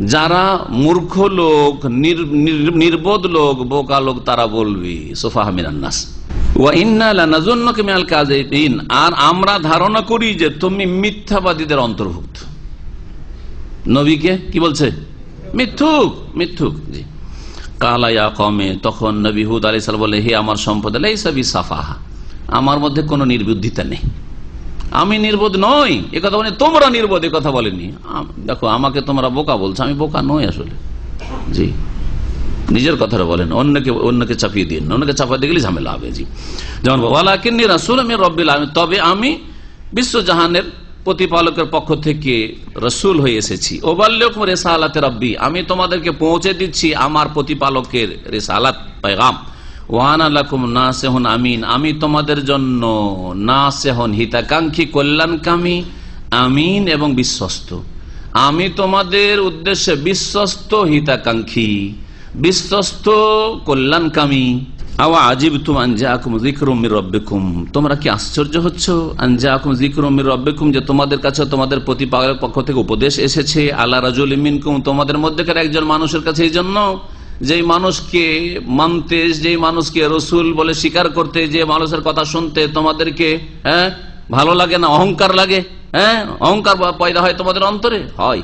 যারা মূর্খ লোক, নির- নির- নির্বোধ লোক, বোকা লোক, তারা বলবি, সোফাহ মিনান্নাস আর আমরা ধারণা করি যে তুমি মিথ্যাবাদীদের অন্তর্ভুক্ত। নবীকে কি বলছে? মিথ্যুক মিথ্যুক, জি। কালাইয়া কমে তখন নবী হুদ আলি সাল বলে, হে আমার সম্পদ সাফাহা। আমার মধ্যে কোনো নির্বুদ্ধিতা নেই। আমি নির্বোধ নই, এ কথা বলে, তোমরা নির্বোধ, এ কথা বলেনি দেখো, আমাকে তোমরা বোকা বলছো, আমি বোকা নই আসলে। জি। নিজের কথাটা বলেন, অন্যকে অন্যকে চাপিয়ে দিন, অন্যকে চাপিয়ে দিয়ে গেলে ঝামেলা হবে, জি। যেমন, ওয়ালাকিন্নি রাসুল আমি রব্বিল আলমিন তবে আমি বিশ্বজাহানের প্রতিপালকের পক্ষ থেকে রসুল হয়ে এসেছি। ওবাল্যক রেসালাতে রব্বি আমি তোমাদেরকে পৌঁছে দিচ্ছি আমার প্রতিপালকের রেসালাত পেগাম না আমিন, আমি তোমাদের জন্য না সেহন হিতাকাঙ্ক্ষী, কল্যাণকামী, আমিন এবং বিশ্বস্ত। আমি তোমাদের উদ্দেশ্যে বিশ্বস্ত, হিতাকাঙ্ক্ষী, বিশ্বস্ত, কল্যাণকামী। আওয়া আজিব তুম আনজাকুম তোমরা কি আশ্চর্য হচ্ছ? যে তোমাদের কাছে তোমাদের পক্ষ থেকে উপদেশ এসেছে আল্লাহ রাজুল তোমাদের মধ্যেকার একজন মানুষের কাছে এই জন্য। যেই মানুষকে মানতে, যেই মানুষকে রসুল বলে স্বীকার করতে, যে মানুষের কথা শুনতে তোমাদেরকে হ্যাঁ ভালো লাগে না, অহংকার লাগে হ্যাঁ অহংকার পয়দা হয় তোমাদের অন্তরে? হয়।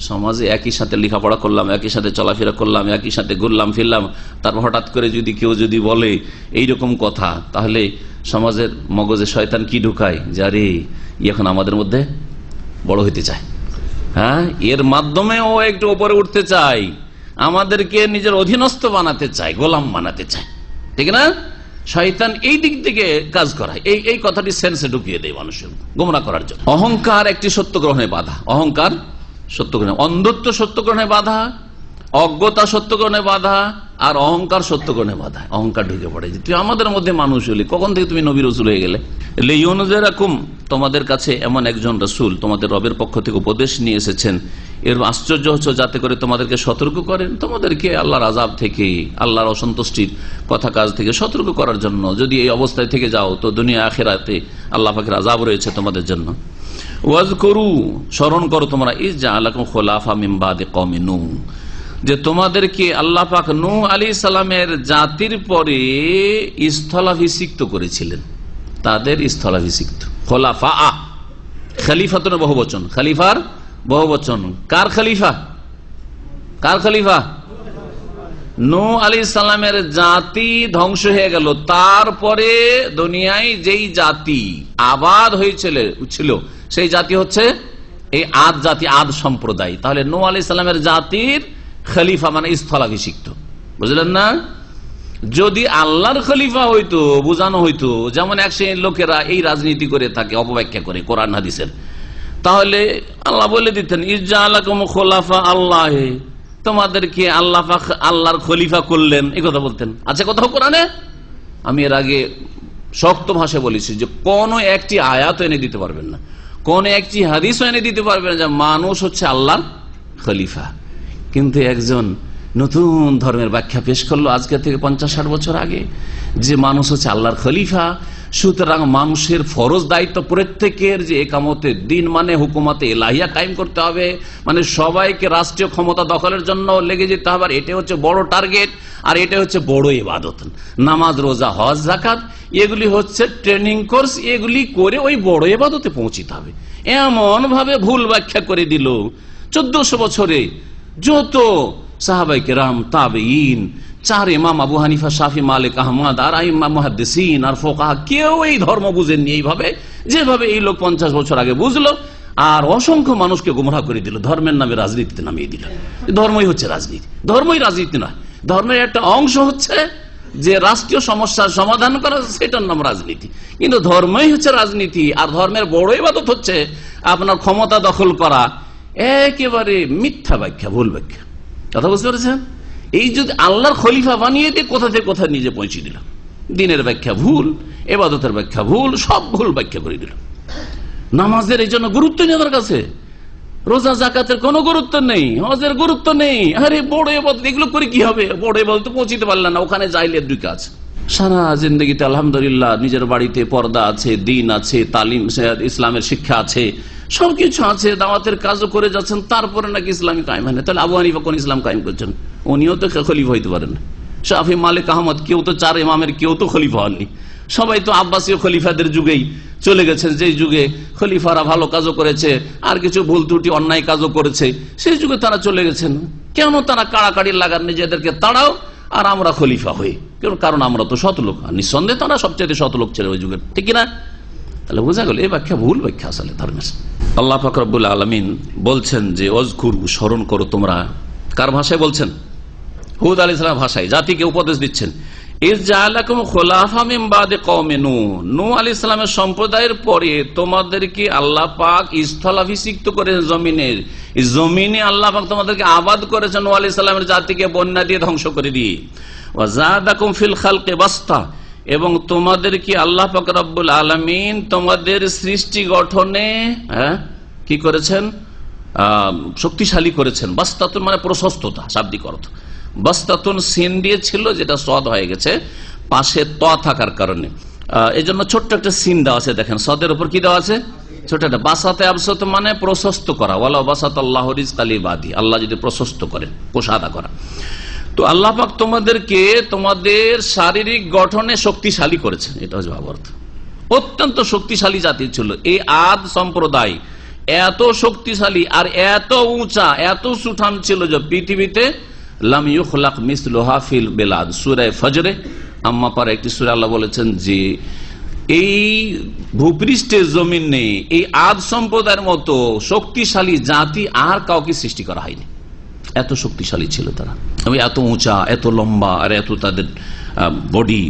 সমাজে একই সাথে লেখাপড়া করলাম, একই সাথে চলাফেরা করলাম, একই সাথে ঘুরলাম, ফিরলাম, তারপর হঠাৎ করে যদি কেউ যদি বলে এই রকম কথা, তাহলে সমাজের মগজে শয়তান কি ঢুকায়? যে আরে এখন আমাদের মধ্যে বড় হইতে চায়। হ্যাঁ এর মাধ্যমে ও একটু উপরে উঠতে চায়। আমাদেরকে নিজের অধীনস্থ বানাতে চায়, গোলাম বানাতে চায়। ঠিক না? শয়তান এই দিক থেকে কাজ করায়। এই এই কথাটি সেন্সে ঢুকিয়ে দেয় মানুষের গোমরা করার জন্য। অহংকার একটি সত্য গ্রহণে বাধা। অহংকার সত্য গ্রহণে, অন্ধত্ব সত্য গ্রহণে বাধা। অজ্ঞতা সত্য গ্রহণে বাধা, আর অহংকার সত্য গ্রহণে বাধা। অহংকার ঢুকে পড়ে। তুই আমাদের মধ্যে মানুষ হলি, কখন থেকে তুমি নবী রসুল হয়ে গেলে? তোমাদের কাছে এমন একজন রসুল তোমাদের রবের পক্ষ থেকে উপদেশ নিয়ে এসেছেন। এর আশ্চর্য হচ্ছে যাতে করে তোমাদেরকে সতর্ক করেন। তোমাদেরকে আল্লাহর আজাব থেকে, আল্লাহর অসন্তুষ্টির কথা কাজ থেকে সতর্ক করার জন্য, যদি এই অবস্থায় থেকে যাও, তো দুনিয়া আখেরাতে আল্লাহ পাখের আজাব রয়েছে তোমাদের জন্য। ওয়াজ করু স্মরণ করো তোমরা ইস যা আল্লাহ খোলাফা মিমবাদে কমিনু যে তোমাদেরকে আল্লাহ পাক নু আলী সালামের জাতির পরে স্থলাভিষিক্ত করেছিলেন। তাদের স্থলাভিষিক্ত। খোলাফা আ খালিফাতন বহু বচন খালিফার বহু বচন কার খালিফা? কার খালিফা? নু আলী সালামের জাতি ধ্বংস হয়ে গেল। তারপরে দুনিয়ায় যেই জাতি আবাদ হয়েছিল, ছিল, সেই জাতি হচ্ছে এই আদ জাতি, আদ সম্প্রদায়। তাহলে নু আলী সালামের জাতির খলিফা মানে স্থলাভিষিক্ত বুঝলেন না? যদি আল্লাহর খলিফা হইতো, বোঝানো হইতো, যেমন এক শ্রেণির লোকেরা এই রাজনীতি করে থাকে, অপব্যাখ্যা করে, কোরআন, হাদিসের। তাহলে আল্লাহ বলে দিতেন, ইজা আল্লাহ খোলাফা আল্লাহ। তোমাদেরকে আল্লাহ আল্লাহর খলিফা করলেন এই কথা বলতেন। আচ্ছা কোথাও কোরআনে? আমি এর আগে শক্ত ভাষায় বলেছি যে, কোন একটি আয়াত এনে দিতে পারবেন না। কোন একটি হাদিসও এনে দিতে পারবেন না যে, মানুষ হচ্ছে আল্লাহর খলিফা। কিন্তু একজন নতুন ধর্মের ব্যাখ্যা পেশ করল আজকে থেকে পঞ্চাশ ষাট বছর আগে, যে মানুষ হচ্ছে আল্লাহর খলিফা, সুতরাং মানুষের ফরজ দায়িত্ব প্রত্যেকের যে একামতের দিন মানে হুকুমতে এলাহিয়া কায়েম করতে হবে মানে সবাইকে রাষ্ট্রীয় ক্ষমতা দখলের জন্য লেগে যেতে হবে, আর এটা হচ্ছে বড় টার্গেট, আর এটা হচ্ছে বড় ইবাদত। নামাজ, রোজা, হজ জাকাত এগুলি হচ্ছে ট্রেনিং কোর্স, এগুলি করে ওই বড় এবাদতে পৌঁছিতে হবে। এমন ভাবে ভুল ব্যাখ্যা করে দিল, চোদ্দশো বছরে যত সাহাবাই কেরাম তাবেইন চার ইমাম আবু হানিফা শাফি মালিক আহমদ আর মুহাদ্দিসিন আর ফোকাহ কেউ এই ধর্ম বুঝেননি এইভাবে। যেভাবে এই লোক পঞ্চাশ বছর আগে বুঝলো, আর অসংখ্য মানুষকে গুমরাহ করে দিল। ধর্মের নামে রাজনীতিতে নামিয়ে দিল। ধর্মই হচ্ছে রাজনীতি। ধর্মই রাজনীতি নয়। ধর্মের একটা অংশ হচ্ছে যে রাষ্ট্রীয় সমস্যার সমাধান করা, সেটার নাম রাজনীতি। কিন্তু ধর্মই হচ্ছে রাজনীতি, আর ধর্মের বড় ইবাদত হচ্ছে আপনার ক্ষমতা দখল করা একেবারে মিথ্যা ব্যাখ্যা, ভুল ব্যাখ্যা। কথা বুঝতে পেরেছেন? এই যদি আল্লাহর খলিফা বানিয়ে দিয়ে কোথা থেকে কোথায় নিজে পৌঁছে দিল? দিনের ব্যাখ্যা ভুল, এবাদতের ব্যাখ্যা ভুল, সব ভুল ব্যাখ্যা করে দিল। নামাজের এই জন্য গুরুত্ব নেই আমার কাছে। রোজা জাকাতের কোনো গুরুত্ব নেই, হজের গুরুত্ব নেই। আরে, বড় এবাদত, এগুলো করে কি হবে? বড় এবাদত পৌঁছিতে পারলেন না, ওখানে যাইলে দুই কাজ সারা জিন্দগিতে আলহামদুলিল্লাহ, নিজের বাড়িতে পর্দা আছে, দিন আছে, তালিম, ইসলামের শিক্ষা আছে। সবকিছু আছে, দাওয়াতের কাজও করে যাচ্ছেন, তারপরে নাকি ইসলামী কায়েম হয় না। তাহলে আবু হানিফা কোন ইসলাম কায়েম করছেন? উনিও তো খলিফা হইতে পারেন। শাহি মালিক আহমদ, কেউ তো চার ইমামের, কেউ তো খলিফা হননি। সবাই তো আব্বাসীয় খলিফাদের যুগেই চলে গেছেন। যে যুগে খলিফারা ভালো কাজও করেছে, আর কিছু ভুল ত্রুটি, অন্যায় কাজও করেছে, সেই যুগে তারা চলে গেছেন। কেন তারা কাড়াকাড়ি লাগান নিজেদেরকে? তাড়াও আর আমরা খলিফা হই। কারণ আমরা তো শত লোক আর নিঃসন্দেহে তারা সবচেয়ে শত লোক ছিল ওই যুগের। ঠিক না তাহলে বোঝা গেল এই ব্যাখ্যা ভুল ব্যাখ্যা আসলে ধর্মের আল্লাহ ফাকরবুল আলমিন বলছেন যে, অজকুর স্মরণ করো তোমরা। কার ভাষায় বলছেন? হুদ আলি ইসলাম ভাষায়, জাতিকে উপদেশ দিচ্ছেন। সম্প্রদায়ের পরে তোমাদেরকে আল্লাহ পাক স্থলাভিষিক্ত করে জমিনের জমিনে আল্লাহ পাক তোমাদেরকে আবাদ করেছেন নো আলি সাল্লামের জাতিকে বন্যা দিয়ে ধ্বংস করে দিয়ে। ফিল খালকে বাস্তা। এবং তোমাদের কি আল্লাহ পাক রব্বুল আলমিন তোমাদের সৃষ্টি গঠনে হ্যাঁ কি করেছেন? শক্তিশালী করেছেন। বাস্তাতুন মানে প্রশস্ততা, শাব্দিক অর্থ। বাস্তাতুন সিন দিয়েছিল যেটা সদ হয়ে গেছে, পাশে ত থাকার কারণে। এই জন্য ছোট্ট একটা সিন দেওয়া আছে, দেখেন। সদের উপর কি দেওয়া আছে? ছোট একটা। বাসাতে আবসত মানে প্রশস্ত করা। ওয়ালা বাসাত আল্লাহ কালী বাদি আল্লাহ যদি প্রশস্ত করেন কোষাদা করা। তো আল্লাহ পাক তোমাদেরকে তোমাদের শারীরিক গঠনে শক্তিশালী করেছেন। এটা হচ্ছে ভাবার্থ অত্যন্ত শক্তিশালী জাতি ছিল। এই আদ সম্প্রদায় এত শক্তিশালী আর এত উঁচা, এত সুঠাম ছিল যে পৃথিবীতে বেলাদ। সুরায় ফজরে, আম্মা পারা একটি বলেছেন যে, এই জমিন, এই আদ সম্প্রদায়ের মতো শক্তিশালী জাতি আর কাউকে সৃষ্টি করা হয়নি। এত শক্তিশালী ছিল তারা। এত উঁচা, এত লম্বা আর এত তাদের বডি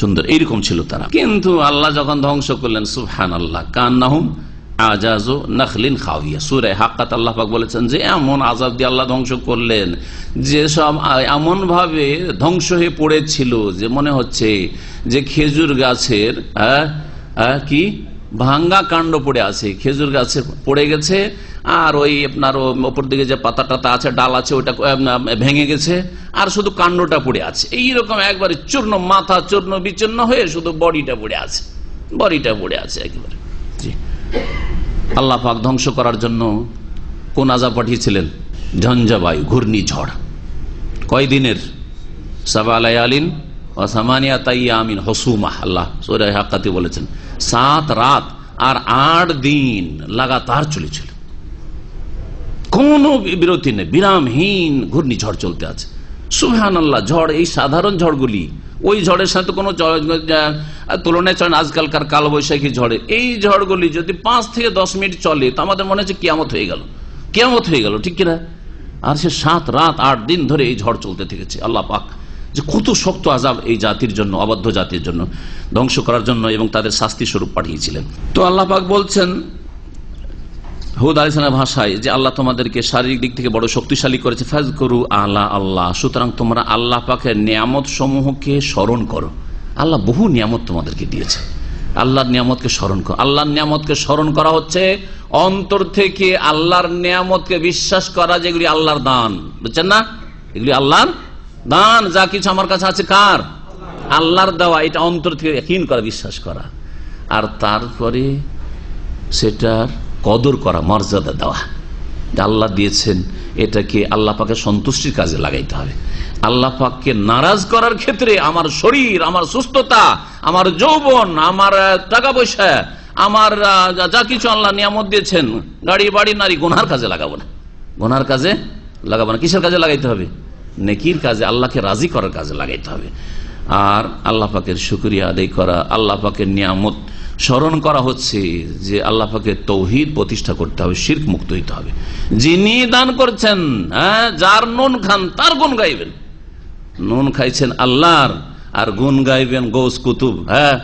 সুন্দর, এইরকম ছিল তারা। কিন্তু আল্লাহ যখন ধ্বংস করলেন সুফহান আল্লাহ কান্নাহুম আজাজো নখলিন খাওয়িয়া। সুরে হাক্কাত আল্লাহ পাক বলেছেন যে, এমন আজাব দিয়ে আল্লাহ ধ্বংস করলেন, যে সব এমন ভাবে ধ্বংস হয়ে পড়েছিল যে মনে হচ্ছে যে খেজুর গাছের কি? ভাঙ্গা কাণ্ড পড়ে আছে। খেজুর গাছে পড়ে গেছে আর ওই আপনার ওপর দিকে যে পাতা টাতা আছে, ডাল আছে, ওইটা ভেঙে গেছে, আর শুধু কাণ্ডটা পড়ে আছে। এইরকম একবারে চূর্ণ মাথা চূর্ণ বিচূর্ণ হয়ে শুধু বডিটা পড়ে আছে। বডিটা পড়ে আছে একেবারে। জি। আল্লাহ পাক ধ্বংস করার জন্য কোন আজা পাঠিয়েছিলেন? ঝঞ্ঝাবায়ু, ঘূর্ণিঝড়। কয় দিনের সাবা আলিন ওসামানিয়া তাইয়া আমিন হসুমাহ আল্লাহ সোরাই হাক্কাতি বলেছেন, সাত রাত আর আট দিন লাগাতার চলেছিল। কোনো বিরতি নেই। বিরামহীন ঘূর্ণিঝড় চলতে আছে। সুহান আল্লাহ ঝড়, এই সাধারণ ঝড়গুলি, ওই ঝড়ের সাথে কোনো তুলনায় চলেন আজকালকার কালবৈশাখী ঝড়ে। এই ঝড়গুলি যদি পাঁচ থেকে দশ মিনিট চলে, তো আমাদের মনে হচ্ছে কিয়ামত হয়ে গেল। কিয়ামত হয়ে গেল, ঠিক কিনা? আর সে সাত, রাত, আট দিন ধরে এই ঝড় চলতে থেকেছে। আল্লাহ পাক যে কত শক্ত আজাব এই জাতির জন্য, অবাধ্য জাতির জন্য ধ্বংস করার জন্য এবং তাদের শাস্তি স্বরূপ পাঠিয়েছিলেন। তো আল্লাহ পাক বলছেন হুদ আলিসানের ভাষায় যে আল্লাহ তোমাদেরকে শারীরিক দিক থেকে বড় শক্তিশালী করেছে ফাজ করু আল্লাহ। আল্লাহ সুতরাং তোমরা আল্লাহ পাকের নিয়ামত সমূহকে স্মরণ করো। আল্লাহ বহু নিয়ামত তোমাদেরকে দিয়েছে। আল্লাহর নিয়ামতকে স্মরণ করো। আল্লাহর নিয়ামতকে স্মরণ করা হচ্ছে অন্তর থেকে আল্লাহর নিয়ামতকে বিশ্বাস করা যেগুলি আল্লাহর দান। বুঝছেন না? এগুলি আল্লাহর দান। যা কিছু আমার কাছে আছে কার? আল্লাহর দেওয়া। এটা অন্তর থেকে হীন করা বিশ্বাস করা। আর তারপরে সেটার কদর করা মর্যাদা দেওয়া। আল্লাহ দিয়েছেন, এটাকে আল্লাহ পাকে সন্তুষ্টির কাজে লাগাইতে হবে। আল্লাহ পাককে নারাজ করার ক্ষেত্রে আমার শরীর, আমার সুস্থতা, আমার যৌবন, আমার টাকা পয়সা, আমার যা কিছু আল্লাহ নিয়ামত দিয়েছেন, গাড়ি, বাড়ি, নারী, গোনার কাজে লাগাবো না। গোনার কাজে লাগাবো না। কিসের কাজে লাগাইতে হবে? নেকির কাজে, আল্লাহকে রাজি করার কাজে লাগাইতে হবে। আর আল্লাহ পাকের শুক্রিয়া আদায় করা, আল্লাহ পাকের নিয়ামত স্মরণ করা হচ্ছে যে আল্লাহ পাকে তৌহিদ প্রতিষ্ঠা করতে হবে, শির্ক মুক্ত হইতে হবে। যিনি দান করছেন হ্যাঁ যার নুন খান, তার গুণ গাইবেন। নুন খাইছেন আল্লাহর, আর গুণ গাইবেন গৌস কুতুব হ্যাঁ।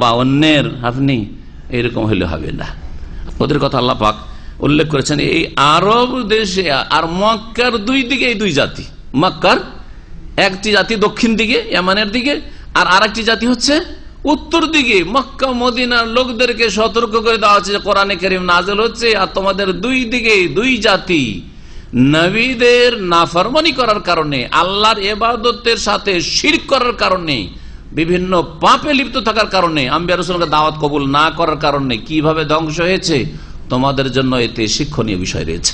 বা অন্যের, আপনি এরকম হইলে হবে না। ওদের কথা আল্লাহ পাক উল্লেখ করেছেন, এই আরব দেশে আর মক্কার দুই দিকে এই দুই জাতি। মক্কার একটি জাতি দক্ষিণ দিকে, ইয়ামানের দিকে, আর আরেকটি জাতি হচ্ছে উত্তর দিকে মক্কা, মদিনার লোকদেরকে সতর্ক করে দেওয়া হচ্ছে কোরআনে করিম নাজল হচ্ছে আর তোমাদের দুই দিকে দুই জাতি নবীদের নাফরমানি করার কারণে, আল্লাহর এবাদতের সাথে শির করার কারণে, বিভিন্ন পাপে লিপ্ত থাকার কারণে, আম্বিয়া রসুলকে দাওয়াত কবুল না করার কারণে কীভাবে ধ্বংস হয়েছে তোমাদের জন্য এতে শিক্ষণীয় বিষয় রয়েছে।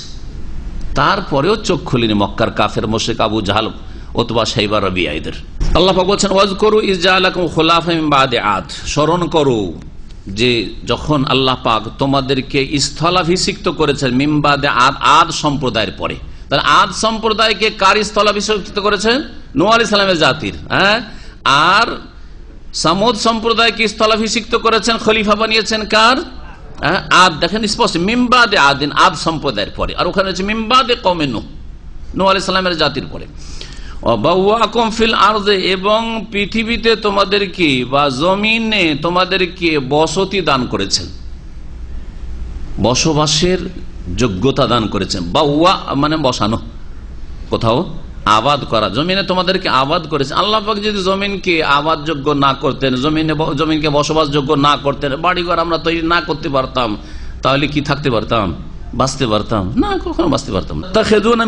তারপরেও চোখ খুলিনি মক্কার কাফের মোশেক আবু জাহাল অথবা সাইবার রবিআদের আল্লাহ পাক বলছেন ওয়াজ করু ইজা আলাকুম খোলাফাদে আদ। স্মরণ করো যে যখন আল্লাহ পাক তোমাদেরকে স্থলাভিষিক্ত করেছেন মিমবাদে আদ আদ সম্প্রদায়ের পরে। তাহলে আদ সম্প্রদায়কে কার স্থলাভিষিক্ত করেছেন? নোয়া আলি সালামের জাতির হ্যাঁ? আর সামুদ সম্প্রদায়কে স্থলাভিষিক্ত করেছেন খলিফা বানিয়েছেন কার? হ্যাঁ, আদ দেখেন স্পষ্ট মিমবাদে আদিন আদ সম্প্রদায়ের পরে। আর ওখানে হচ্ছে মিমবাদে কমে নো নো আলি সালামের জাতির পরে। এবং পৃথিবীতে তোমাদেরকে বা জমিনে তোমাদেরকে বসতি দান করেছেন? বসবাসের যোগ্যতা দান করেছেন। বাউয়া মানে বসানো। কোথাও আবাদ করা। জমিনে তোমাদেরকে আবাদ করেছে আল্লাহ যদি জমিনকে আবাদ যোগ্য না করতেন, জমিনে জমিনকে বসবাস যোগ্য না করতেন, বাড়িঘর আমরা তৈরি না করতে পারতাম, তাহলে কি থাকতে পারতাম? বাঁচতে পারতাম? না, কখনো বাঁচতে পারতাম তা খেদুন